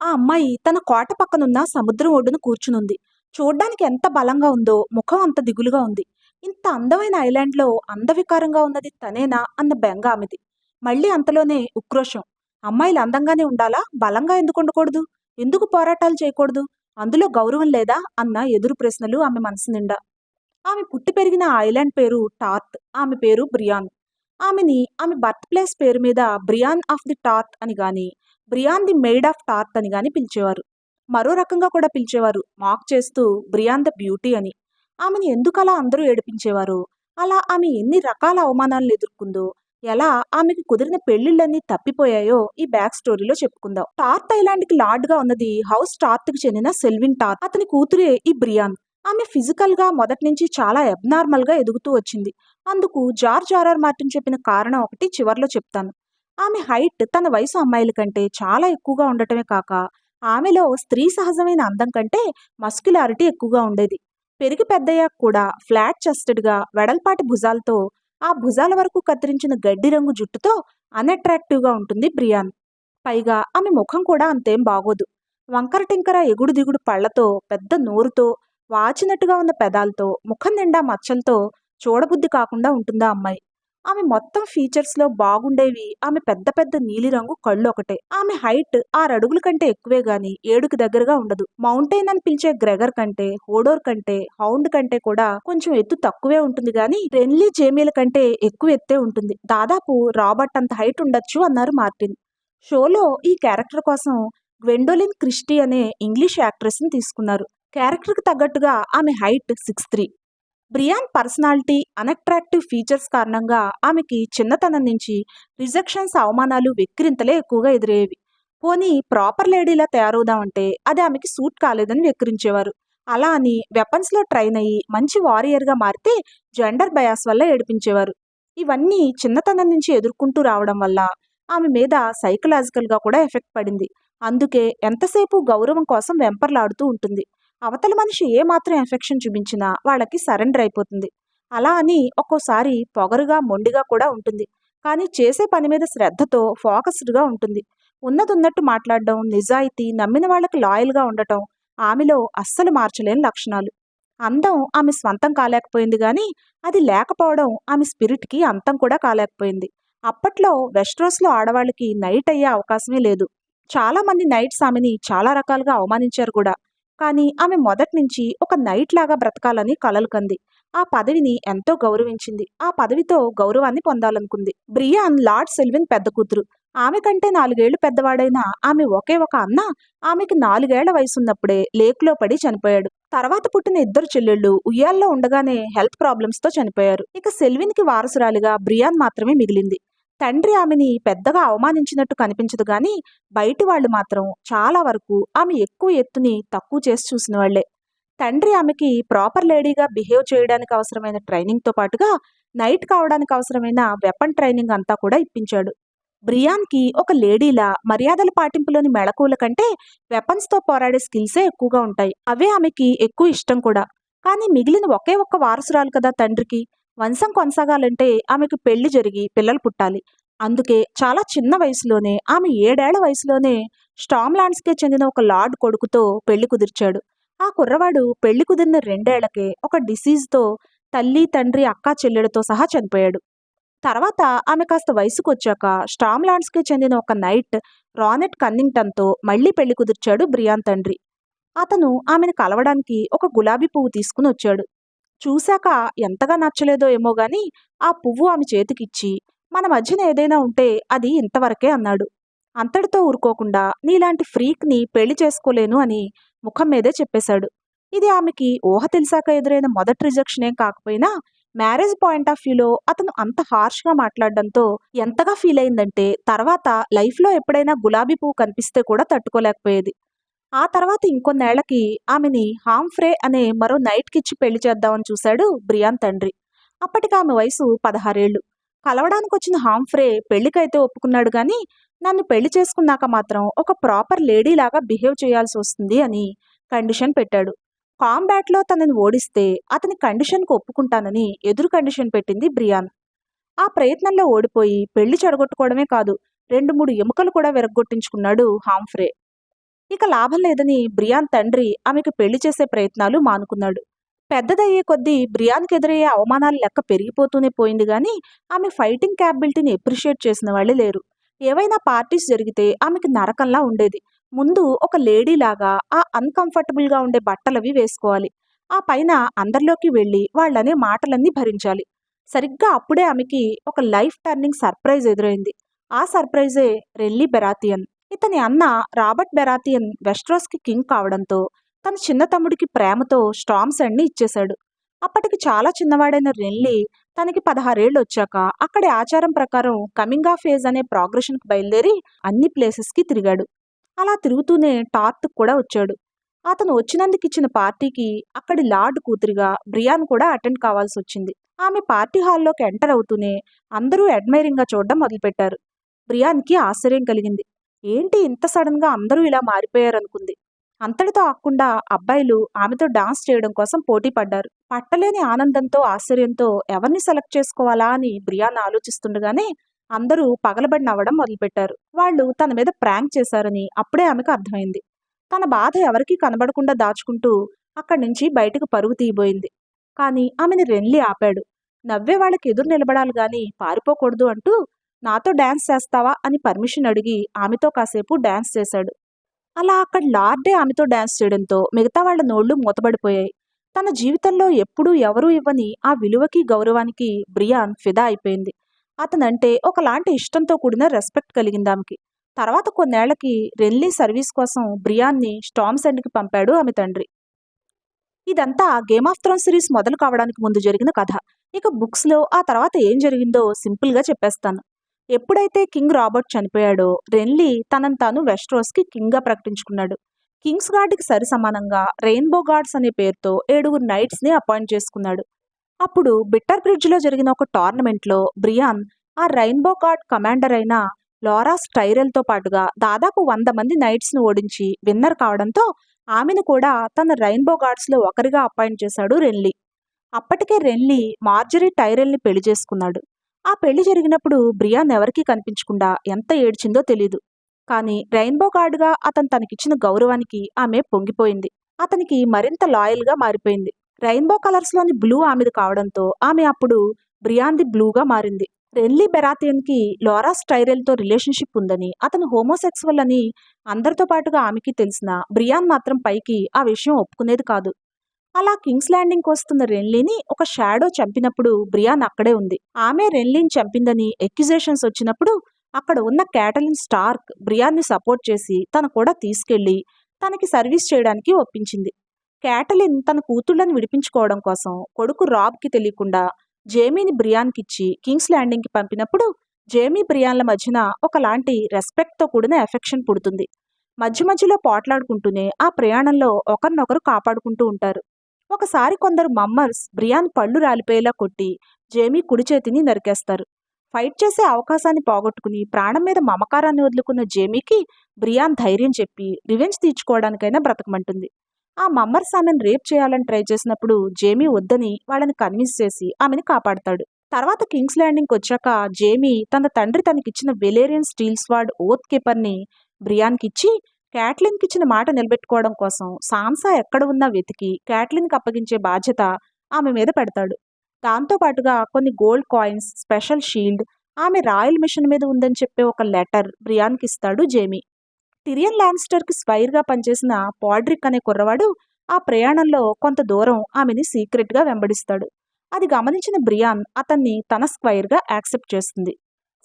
ఆ అమ్మాయి తన కోట పక్కనున్న సముద్రం ఒడ్డున కూర్చునుంది. చూడ్డానికి ఎంత బలంగా ఉందో ముఖం అంత దిగులుగా ఉంది. ఇంత అందమైన ఐలాండ్‌లో అందవికారంగా ఉన్నది తనేనా అన్న బెంగ ఆమెది. మళ్ళీ అంతలోనే ఉక్రోషం. అమ్మాయిలు అందంగానే ఉండాలా? బలంగా ఎందుకు ఉండకూడదు ఎందుకు పోరాటాలు చేయకూడదు? అందులో గౌరవం లేదా? అన్న ఎదురు ప్రశ్నలు ఆమె మనసు నిండా. ఆమె పుట్టి పెరిగిన ఐలాండ్ పేరు టార్త్. ఆమె పేరు బ్రియాన్. ఆమెని ఆమె బర్త్ ప్లేస్ పేరు మీద బ్రియాన్ ఆఫ్ ది టార్త్ అని గాని, Brienne the maid of Tarth అని కానీ పిలిచేవారు. మరో రకంగా కూడా పిలిచేవారు మాక్ చేస్తూ బ్రియాన్ ద బ్యూటీ అని. ఆమెను ఎందుకలా అందరూ ఏడిపించేవారు అలా ఆమె ఎన్ని రకాల అవమానాలను ఎదుర్కొందో, ఎలా ఆమెకు కుదిరిన పెళ్ళిళ్ళన్నీ తప్పిపోయాయో ఈ బ్యాక్ స్టోరీలో చెప్పుకుందాం. టార్త్ ఐలాండ్‌కి లార్డ్‌గా ఉన్నది హౌస్ టార్త్‌కి చెందిన సెల్విన్ టార్త్. అతని కూతురే ఈ బ్రియాన్. ఆమె ఫిజికల్‌గా మొదట్నుంచి చాలా అబ్నార్మల్‌గా ఎదుగుతూ వచ్చింది. అందుకు జార్జ్ ఆర్ఆర్ మార్టిన్ చెప్పిన కారణం ఒకటి చివర్లో చెప్తాను. ఆమె హైట్ తన వయసు అమ్మాయిల కంటే చాలా ఎక్కువగా ఉండటమే కాక, ఆమెలో స్త్రీ సహజమైన అందం కంటే మస్క్యులారిటీ ఎక్కువగా ఉండేది. పెరిగి పెద్దయ్యాక కూడా ఫ్లాట్ చెస్టెడ్‌గా వెడల్పాటి భుజాలతో, ఆ భుజాల వరకు కత్తిరించిన గడ్డి రంగు జుట్టుతో అన్‌అట్రాక్టివ్‌గా ఉంటుంది బ్రియాన్. పైగా ఆమె ముఖం కూడా అంతేం బాగోదు. వంకర టింకర ఎగుడు దిగుడు పళ్ళతో, పెద్ద నోరుతో, వాచినట్టుగా ఉన్న పెదాలతో, ముఖం నిండా మచ్చలతో చూడబుద్ధి కాకుండా ఉంటుందా అమ్మాయి. ఆమె మొత్తం ఫీచర్స్‌లో బాగుండేవి ఆమె పెద్ద పెద్ద నీలిరంగు కళ్ళు ఒకటే ఆమె హైట్ ఆరడుగుల కంటే ఎక్కువే గాని ఏడుకి దగ్గరగా ఉండదు. మౌంటైన్ అని పిలిచే గ్రెగర్ కంటే, హోడోర్ కంటే, హౌండ్ కంటే కూడా కొంచెం ఎత్తు తక్కువే ఉంటుంది గాని రెన్లీ జేమీల కంటే ఎక్కువ ఎత్తే ఉంటుంది. దాదాపు రాబర్ట్ అంత హైట్ ఉండొచ్చు అన్నారు మార్టిన్. షోలో ఈ క్యారెక్టర్ కోసం గ్వెండోలిన్ క్రిస్టీ అనే ఇంగ్లీష్ యాక్ట్రెస్‌ని తీసుకున్నారు. క్యారెక్టర్‌కి తగ్గట్టుగా ఆమె height six three. Brienne personality, unattractive features కారణంగా ఆమెకి చిన్నతనం నుంచి రిజెక్షన్స్, అవమానాలు, వెక్కిరింతలే ఎక్కువగా ఎదురయ్యేవి. పోనీ ప్రాపర్ లేడీలా తయారవుదామంటే అది ఆమెకి సూట్ కాలేదని వెక్కిరించేవారు. అలా అని వెపన్స్‌లో ట్రైన్ అయ్యి మంచి వారియర్‌గా మారితే జెండర్ బయాస్ వల్ల ఏడిపించేవారు. ఇవన్నీ చిన్నతనం నుంచి ఎదుర్కొంటూ రావడం వల్ల ఆమె మీద సైకలాజికల్‌గా కూడా ఎఫెక్ట్ పడింది. అందుకే ఎంతసేపు గౌరవం కోసం వెంపర్లాడుతూ ఉంటుంది. అవతల మనిషి ఏమాత్రం ఇన్ఫెక్షన్ ఎఫెక్షన్ చూపించినా వాళ్ళకి సరెండర్ అయిపోతుంది. అలా అని ఒక్కోసారి పొగరుగా, మొండిగా కూడా ఉంటుంది. కానీ చేసే పని మీద శ్రద్ధతో, ఫోకస్డ్‌గా ఉంటుంది. ఉన్నదున్నట్టు మాట్లాడడం, నిజాయితీ, నమ్మిన వాళ్ళకి లాయల్‌గా ఉండటం ఆమెలో అస్సలు మార్చలేని లక్షణాలు. అందం ఆమె స్వంతం కాలేకపోయింది కానీ అది లేకపోవడం ఆమె స్పిరిట్‌కి అంతం కూడా కాలేకపోయింది. అప్పట్లో వెస్ట్రోస్లో ఆడవాళ్ళకి నైట్ అయ్యే అవకాశమే లేదు. చాలామంది నైట్స్ ఆమెని చాలా రకాలుగా అవమానించారు కూడా. కానీ ఆమె మొదట్నుంచి ఒక నైట్ లాగా బ్రతకాలని కలలు కంది. ఆ పదవిని ఎంతో గౌరవించింది. ఆ పదవితో గౌరవాన్ని పొందాలనుకుంది. బ్రియాన్ లార్డ్ సెల్విన్ పెద్ద కూతురు. ఆమె కంటే నాలుగేళ్ళు పెద్దవాడైన ఆమె ఒకే ఒక అన్న ఆమెకి నాలుగేళ్ళ వయసున్నప్పుడే లేక్‌లో పడి చనిపోయాడు. తర్వాత పుట్టిన ఇద్దరు చెల్లెళ్ళు ఉయ్యాల్లో ఉండగానే హెల్త్ ప్రాబ్లమ్స్‌తో చనిపోయారు. ఇక సెల్విన్‌కి వారసురాలిగా బ్రియాన్ మాత్రమే మిగిలింది. తండ్రి ఆమెని పెద్దగా అవమానించినట్టు కనిపించదు కానీ బయటి వాళ్ళు మాత్రం చాలా వరకు ఆమె ఎక్కువ ఎత్తుని తక్కువ చేసి చూసిన వాళ్ళే తండ్రి ఆమెకి ప్రాపర్ లేడీగా బిహేవ్ చేయడానికి అవసరమైన ట్రైనింగ్‌తో పాటుగా నైట్ కావడానికి అవసరమైన వెపన్ ట్రైనింగ్ అంతా కూడా ఇప్పించాడు. బ్రియాన్‌కి ఒక లేడీలా మర్యాదల పాటింపులోని మెళకువల కంటే వెపన్స్‌తో పోరాడే స్కిల్సే ఎక్కువగా ఉంటాయి. అవే ఆమెకి ఎక్కువ ఇష్టం కూడా. కానీ మిగిలిన ఒకే ఒక్క వారసురాలు కదా తండ్రికి. వంశం కొనసాగాలంటే ఆమెకు పెళ్ళి జరిగి పిల్లలు పుట్టాలి. అందుకే చాలా చిన్న వయసులోనే ఆమె ఏడేళ్ళ వయసులోనే స్టామ్‌లాండ్స్‌కే చెందిన ఒక లార్డ్ కొడుకుతో పెళ్ళి కుదిర్చాడు. ఆ కుర్రవాడు పెళ్ళి కుదిరిన రెండేళ్ళకే ఒక డిసీజ్‌తో తల్లి, తండ్రి, అక్కా చెల్లెడితో సహా చనిపోయాడు. తర్వాత ఆమె కాస్త వయసుకొచ్చాక స్టామ్‌లాండ్స్‌కే చెందిన ఒక నైట్ రానెట్ కన్నింగ్టన్‌తో మళ్ళీ పెళ్ళి కుదిర్చాడు బ్రియాన్ తండ్రి. అతను ఆమెను కలవడానికి ఒక గులాబీ పువ్వు తీసుకునొచ్చాడు. చూశాక ఎంతగా నచ్చలేదో ఏమో గాని ఆ పువ్వు ఆమె చేతికిచ్చి, మన మధ్యన ఏదైనా ఉంటే అది ఇంతవరకే అన్నాడు. అంతటితో ఊరుకోకుండా నీలాంటి ఫ్రీక్‌ని పెళ్ళి చేసుకోలేను అని ముఖం మీదే చెప్పేశాడు. ఇది ఆమెకి ఊహ తెలిసాక ఎదురైన మొదటి రిజెక్షనేం కాకపోయినా మ్యారేజ్ పాయింట్ ఆఫ్ వ్యూలో అతను అంత హార్ష్‌గా మాట్లాడడంతో ఎంతగా ఫీల్ అయిందంటే తర్వాత లైఫ్‌లో ఎప్పుడైనా గులాబీ పువ్వు కనిపిస్తే కూడా తట్టుకోలేకపోయేది. ఆ తర్వాత ఇంకొన్నేళ్ళకి ఆమెని హాంఫ్రే అనే మరో నైట్‌కిచ్చి పెళ్ళి చేద్దామని చూశాడు బ్రియాన్ తండ్రి. అప్పటికి ఆమె వయసు పదహారేళ్ళు. కలవడానికొచ్చిన హాంఫ్రే పెళ్ళికైతే ఒప్పుకున్నాడు కానీ నన్ను పెళ్ళి చేసుకున్నాక మాత్రం ఒక ప్రాపర్ లేడీలాగా బిహేవ్ చేయాల్సి వస్తుంది అని కండిషన్ పెట్టాడు. కాంబ్యాట్లో తనని ఓడిస్తే అతని కండిషన్‌కి ఒప్పుకుంటానని ఎదురు కండిషన్ పెట్టింది బ్రియాన్. ఆ ప్రయత్నంలో ఓడిపోయి పెళ్ళి చెడగొట్టుకోవడమే కాదు, రెండు మూడు ఎముకలు కూడా విరగ్గొట్టించుకున్నాడు హాంఫ్రే. ఇక లాభం లేదని బ్రియాన్ తండ్రి ఆమెకు పెళ్ళి చేసే ప్రయత్నాలు మానుకున్నాడు. పెద్దదయ్యే కొద్దీ బ్రియాన్కి ఎదురయ్యే అవమానాలు లెక్క పెరిగిపోతూనే పోయింది కానీ ఆమె ఫైటింగ్ క్యాబిలిటీని ఎప్రిషియేట్ చేసిన వాళ్ళే లేరు. ఏవైనా పార్టీస్ జరిగితే ఆమెకి నరకంలా ఉండేది. ముందు ఒక లేడీ లాగా ఆ అన్కంఫర్టబుల్గా ఉండే బట్టలవి వేసుకోవాలి. ఆ పైన అందరిలోకి వెళ్ళి వాళ్ళనే మాటలన్నీ భరించాలి. సరిగ్గా అప్పుడే ఆమెకి ఒక లైఫ్ టర్నింగ్ సర్ప్రైజ్ ఎదురైంది. ఆ సర్ప్రైజే రెల్లీ బెరాతియన్. ఇతని అన్న రాబర్ట్ బెరాతియన్ వెస్ట్రోస్కి కింగ్ కావడంతో తన చిన్న తమ్ముడికి ప్రేమతో స్టామ్స్ అన్ని ఇచ్చేశాడు. అప్పటికి చాలా చిన్నవాడైన రెన్లీ తనకి పదహారేళ్ళు వచ్చాక అక్కడి ఆచారం ప్రకారం కమింగ్ ఆఫ్ ఏజ్ అనే ప్రోగ్రెషన్కి బయలుదేరి అన్ని ప్లేసెస్కి తిరిగాడు. అలా తిరుగుతూనే టార్త్ కూడా వచ్చాడు. అతను వచ్చినందుకు ఇచ్చిన పార్టీకి అక్కడి లార్డ్ కూతురిగా బ్రియాన్ కూడా అటెండ్ కావాల్సి వచ్చింది. ఆమె పార్టీ హాల్లోకి ఎంటర్ అవుతూనే అందరూ అడ్మైరింగ్గా చూడడం మొదలుపెట్టారు. బ్రియాన్కి ఆశ్చర్యం కలిగింది. ఏంటి ఇంత సడన్గా అందరూ ఇలా మారిపోయారనుకుంది. అంతటితో ఆకుండా అబ్బాయిలు ఆమెతో డాన్స్ చేయడం కోసం పోటీ పడ్డారు. పట్టలేని ఆనందంతో ఆశ్చర్యంతో ఎవరిని సెలెక్ట్ చేసుకోవాలా అని బ్రియాన్ ఆలోచిస్తుండగానే అందరూ పగలబడి నవ్వడం మొదలుపెట్టారు. వాళ్ళు తన మీద ప్రాంక్ చేశారని అప్పుడే ఆమెకు అర్థమైంది. తన బాధ ఎవరికీ కనబడకుండా దాచుకుంటూ అక్కడి నుంచి బయటకు పరుగు తీయబోయింది. కానీ ఆమెని రెన్లీ ఆపాడు. నవ్వే వాళ్ళకి ఎదురు నిలబడాలి గాని పారిపోకూడదు అంటూ నాతో డ్యాన్స్ చేస్తావా అని పర్మిషన్ అడిగి ఆమెతో కాసేపు డ్యాన్స్ చేశాడు. అలా అక్కడ లార్డే ఆమెతో డ్యాన్స్ చేయడంతో మిగతా వాళ్ళ నోళ్ళు మూతబడిపోయాయి. తన జీవితంలో ఎప్పుడూ ఎవరూ ఇవ్వని ఆ విలువకి గౌరవానికి బ్రియాన్ ఫిదా అయిపోయింది. అతనంటే ఒకలాంటి ఇష్టంతో కూడిన రెస్పెక్ట్ కలిగింది ఆమెకి. తర్వాత కొన్నేళ్ళకి రెన్లీ సర్వీస్ కోసం బ్రియాన్ని స్టామ్స్ ఎండ్కి పంపాడు ఆమె తండ్రి. ఇదంతా గేమ్ ఆఫ్ థ్రోన్ సిరీస్ మొదలు కావడానికి ముందు జరిగిన కథ. ఇక బుక్స్లో ఆ తర్వాత ఏం జరిగిందో సింపుల్గా చెప్పేస్తాను. ఎప్పుడైతే కింగ్ రాబర్ట్ చనిపోయాడో రెన్లీ తనను తాను వెస్ట్రోస్కి కింగ్గా ప్రకటించుకున్నాడు. కింగ్స్ గార్డ్కి సరి సమానంగా రెయిన్బో గార్డ్స్ అనే పేరుతో ఏడుగురు నైట్స్ని అపాయింట్ చేసుకున్నాడు. అప్పుడు బిట్టర్ బ్రిడ్జ్లో జరిగిన ఒక టోర్నమెంట్లో బ్రియాన్ ఆ రెయిన్బో గార్డ్ కమాండర్ అయిన లోరాస్ టైరెల్తో పాటుగా దాదాపు వంద మంది నైట్స్ను ఓడించి విన్నర్ కావడంతో ఆమెను కూడా తన రెయిన్బో గార్డ్స్లో ఒకరిగా అపాయింట్ చేశాడు రెన్లీ. అప్పటికే రెన్లీ మార్జరీ టైరెల్ని పెళ్ళి చేసుకున్నాడు. ఆ పెళ్ళి జరిగినప్పుడు బ్రియాన్ ఎవరికీ కనిపించకుండా ఎంత ఏడ్చిందో తెలీదు. కానీ రెయిన్బో గార్డ్గా అతను తనకిచ్చిన గౌరవానికి ఆమె పొంగిపోయింది. అతనికి మరింత లాయల్గా మారిపోయింది. రెయిన్బో కలర్స్లోని బ్లూ ఆమెది కావడంతో ఆమె అప్పుడు బ్రియాన్ది బ్లూగా మారింది. రెన్లీ బెరాతియన్కి లోరా స్టైరెల్తో రిలేషన్షిప్ ఉందని అతను హోమోసెక్సువల్ అని అందరితో పాటుగా ఆమెకి తెలిసిన బ్రియాన్ మాత్రం పైకి ఆ విషయం ఒప్పుకునేది కాదు. అలా కింగ్స్ ల్యాండింగ్కి వస్తున్న రెన్లీని ఒక షాడో చంపినప్పుడు బ్రియాన్ అక్కడే ఉంది. ఆమె రెన్లీని చంపిందని ఎక్యుజేషన్స్ వచ్చినప్పుడు అక్కడ ఉన్న క్యాటలిన్ స్టార్క్ బ్రియాన్ని సపోర్ట్ చేసి తను కూడా తీసుకెళ్ళి తనకి సర్వీస్ చేయడానికి ఒప్పించింది. క్యాటలిన్ తన కూతుళ్ళని విడిపించుకోవడం కోసం కొడుకు రాబ్కి తెలియకుండా జేమీని బ్రియాన్కిచ్చి కింగ్స్ ల్యాండింగ్కి పంపినప్పుడు జేమీ బ్రియాన్ల మధ్యన ఒకలాంటి రెస్పెక్ట్తో కూడిన ఎఫెక్షన్ పుడుతుంది. మధ్య మధ్యలో పోట్లాడుకుంటూనే ఆ ప్రయాణంలో ఒకరినొకరు కాపాడుకుంటూ ఉంటారు. ఒకసారి కొందరు మమ్మర్స్ బ్రియాన్ పళ్ళు రాలిపోయేలా కొట్టి జేమీ కుడి చేతిని నరికేస్తారు. ఫైట్ చేసే అవకాశాన్ని పోగొట్టుకుని ప్రాణం మీద మమకారాన్ని వదులుకున్న జేమీకి బ్రియాన్ ధైర్యం చెప్పి రివెంజ్ తీర్చుకోవడానికైనా బ్రతకమంటుంది. ఆ మమ్మర్స్ ఆమెను రేప్ చేయాలని ట్రై చేసినప్పుడు జేమీ వద్దని వాళ్ళని కన్విన్స్ చేసి ఆమెను కాపాడతాడు. తర్వాత కింగ్స్ ల్యాండింగ్కి వచ్చాక జేమీ తన తండ్రి తనకిచ్చిన వెలేరియన్ స్టీల్ స్వాడ్ ఓత్ కీపర్ని బ్రియాన్కి ఇచ్చి క్యాట్లిన్కి ఇచ్చిన మాట నిలబెట్టుకోవడం కోసం సాంసా ఎక్కడ ఉన్నా వెతికి క్యాట్లిన్కి అప్పగించే బాధ్యత ఆమె మీద పెడతాడు. దాంతోపాటుగా కొన్ని గోల్డ్ కాయిన్స్ స్పెషల్ షీల్డ్ ఆమె రాయల్ మిషన్ మీద ఉందని చెప్పే ఒక లెటర్ బ్రియాన్కి ఇస్తాడు జేమీ. టిరియన్ ల్యాన్స్టర్కి స్వైర్గా పనిచేసిన పాడ్రిక్ అనే కుర్రవాడు ఆ ప్రయాణంలో కొంత దూరం ఆమెని సీక్రెట్గా వెంబడిస్తాడు. అది గమనించిన బ్రియాన్ అతన్ని తన స్క్వైర్గా యాక్సెప్ట్ చేస్తుంది.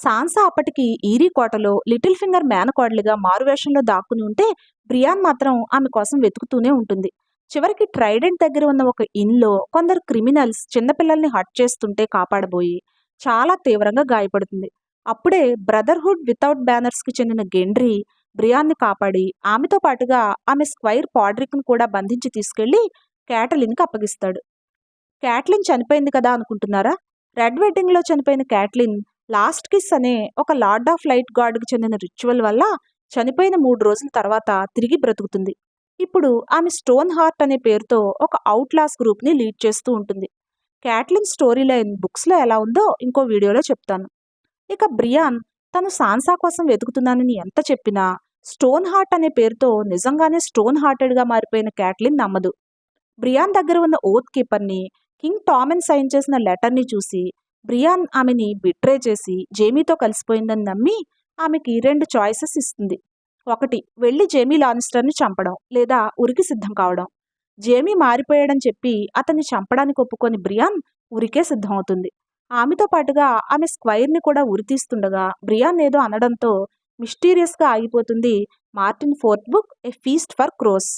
సాన్సా అప్పటికి ఈరీ కోటలో లిటిల్ ఫింగర్ మేనకోడలిగా మారువేషంలో దాక్కుని ఉంటే బ్రియాన్ మాత్రం ఆమె కోసం వెతుకుతూనే ఉంటుంది. చివరికి ట్రైడెంట్ దగ్గర ఉన్న ఒక ఇన్లో కొందరు క్రిమినల్స్ చిన్నపిల్లల్ని హట్ చేస్తుంటే కాపాడబోయి చాలా తీవ్రంగా గాయపడుతుంది. అప్పుడే బ్రదర్హుడ్ వితౌట్ బ్యానర్స్కి చెందిన గెండ్రీ బ్రియాన్ని కాపాడి ఆమెతో పాటుగా ఆమె స్క్వైర్ పాడ్రిక్ను కూడా బంధించి తీసుకెళ్ళి క్యాటలిన్కి అప్పగిస్తాడు. క్యాట్లిన్ చనిపోయింది కదా అనుకుంటున్నారా? రెడ్ వెడ్డింగ్లో చనిపోయిన క్యాట్లిన్ లాస్ట్ కిస్ అనే ఒక లార్డ్ ఆఫ్ లైట్ గాడ్కి చెందిన రిచువల్ వల్ల చనిపోయిన మూడు రోజుల తర్వాత తిరిగి బ్రతుకుతుంది. ఇప్పుడు ఆమె స్టోన్ హార్ట్ అనే పేరుతో ఒక అవుట్లాస్ గ్రూప్ని లీడ్ చేస్తూ ఉంటుంది. క్యాట్లిన్ స్టోరీ లైన్ బుక్స్లో ఎలా ఉందో ఇంకో వీడియోలో చెప్తాను. ఇక బ్రియాన్ తను సాన్సా కోసం వెతుకుతున్నానని ఎంత చెప్పినా స్టోన్ హార్ట్ అనే పేరుతో నిజంగానే స్టోన్ హార్టెడ్గా మారిపోయిన క్యాట్లిన్ నమ్మదు. బ్రియాన్ దగ్గర ఉన్న ఓత్ కీపర్ని కింగ్ టామెన్ సైన్ చేసిన లెటర్ని చూసి బ్రియాన్ ఆమెని బిట్రే చేసి జేమీతో కలిసిపోయిందని నమ్మి ఆమెకి రెండు చాయిసెస్ ఇస్తుంది. ఒకటి వెళ్ళి జేమీ లానిస్టర్ని చంపడం లేదా ఉరికి సిద్ధం కావడం. జేమీ మారిపోయాడని చెప్పి అతన్ని చంపడానికి ఒప్పుకొని బ్రియాన్ ఉరికే సిద్ధమవుతుంది. ఆమెతో పాటుగా ఆమె స్క్వైర్ని కూడా ఉరితీస్తుండగా బ్రియాన్ ఏదో అనడంతో మిస్టీరియస్గా ఆగిపోతుంది Martin fourth book a feast for crows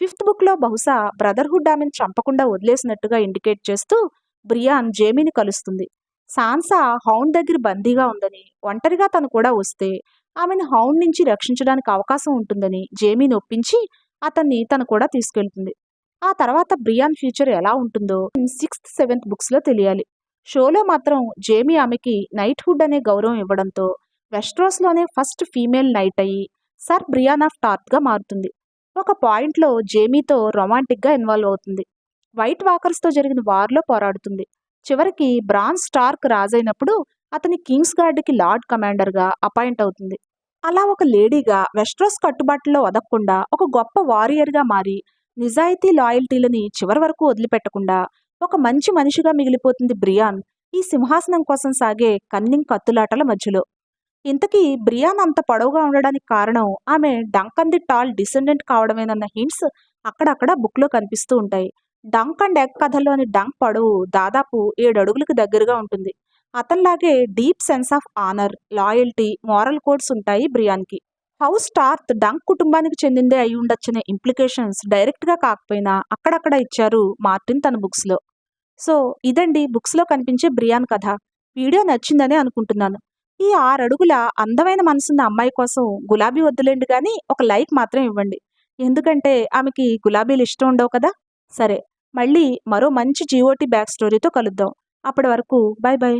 fifth బుక్లో బహుశా బ్రదర్హుడ్ ఆమెను చంపకుండా వదిలేసినట్టుగా ఇండికేట్ చేస్తూ బ్రియాన్ జేమీని కలుస్తుంది. సాన్సా హౌండ్ దగ్గర బందీగా ఉందని ఒంటరిగా తను కూడా వస్తే ఆమెను హౌండ్ నుంచి రక్షించడానికి అవకాశం ఉంటుందని జేమీని ఒప్పించి అతన్ని తను కూడా తీసుకెళ్తుంది. ఆ తర్వాత బ్రియాన్ ఫ్యూచర్ ఎలా ఉంటుందో సిక్స్త్ సెవెంత్ బుక్స్లో తెలియాలి. షోలో మాత్రం జేమీ ఆమెకి నైట్హుడ్ అనే గౌరవం ఇవ్వడంతో వెస్ట్రోస్లోనే ఫస్ట్ ఫీమేల్ నైట్ అయ్యి సర్ బ్రియాన్ ఆఫ్ టార్త్గా మారుతుంది. ఒక పాయింట్లో జేమీతో రొమాంటిక్గా ఇన్వాల్వ్ అవుతుంది. వైట్ వాకర్స్తో జరిగిన వార్లో పోరాడుతుంది. చివరికి బ్రాన్ స్టార్క్ రాజైనప్పుడు అతని కింగ్స్ గార్డ్కి లార్డ్ కమాండర్గా అపాయింట్ అవుతుంది. అలా ఒక లేడీగా వెస్ట్రోస్ కట్టుబాట్లలో వదక్కుండా ఒక గొప్ప వారియర్గా మారి నిజాయితీ లాయల్టీలని చివరి వరకు వదిలిపెట్టకుండా ఒక మంచి మనిషిగా మిగిలిపోతుంది బ్రియాన్ ఈ సింహాసనం కోసం సాగే కన్నింగ్ కత్తులాటల మధ్యలో. ఇంతకీ బ్రియాన్ అంత పొడవుగా ఉండడానికి కారణం ఆమె డంకన్ ది టాల్ డిసెండెంట్ కావడమేనన్న హింట్స్ అక్కడక్కడ బుక్లో కనిపిస్తూ ఉంటాయి. డంక్ అండ్ ఎగ్ కథలోని డంక్ పడువు దాదాపు ఏడు అడుగులకు దగ్గరగా ఉంటుంది. అతనిలాగే deep sense of honour loyalty moral codes ఉంటాయి బ్రియాన్కి. హౌస్ స్టార్త్ డంక్ కుటుంబానికి చెందిందే అయి ఉండొచ్చనే ఇంప్లికేషన్స్ డైరెక్ట్గా కాకపోయినా అక్కడక్కడ ఇచ్చారు మార్టిన్ తన బుక్స్లో. సో ఇదండి బుక్స్లో కనిపించే బ్రియాన్ కథ. వీడియో నచ్చిందని అనుకుంటున్నాను. ఈ ఆరు అడుగుల అందమైన మనసున్న అమ్మాయి కోసం గులాబీ వద్దులేండి కానీ ఒక లైక్ మాత్రం ఇవ్వండి. ఎందుకంటే ఆమెకి గులాబీలు ఇష్టం ఉండవు కదా? సరే. మళ్ళీ మరో మంచి జీఓటీ బ్యాక్ స్టోరీతో కలుద్దాం. అప్పటి వరకు బాయ్ బాయ్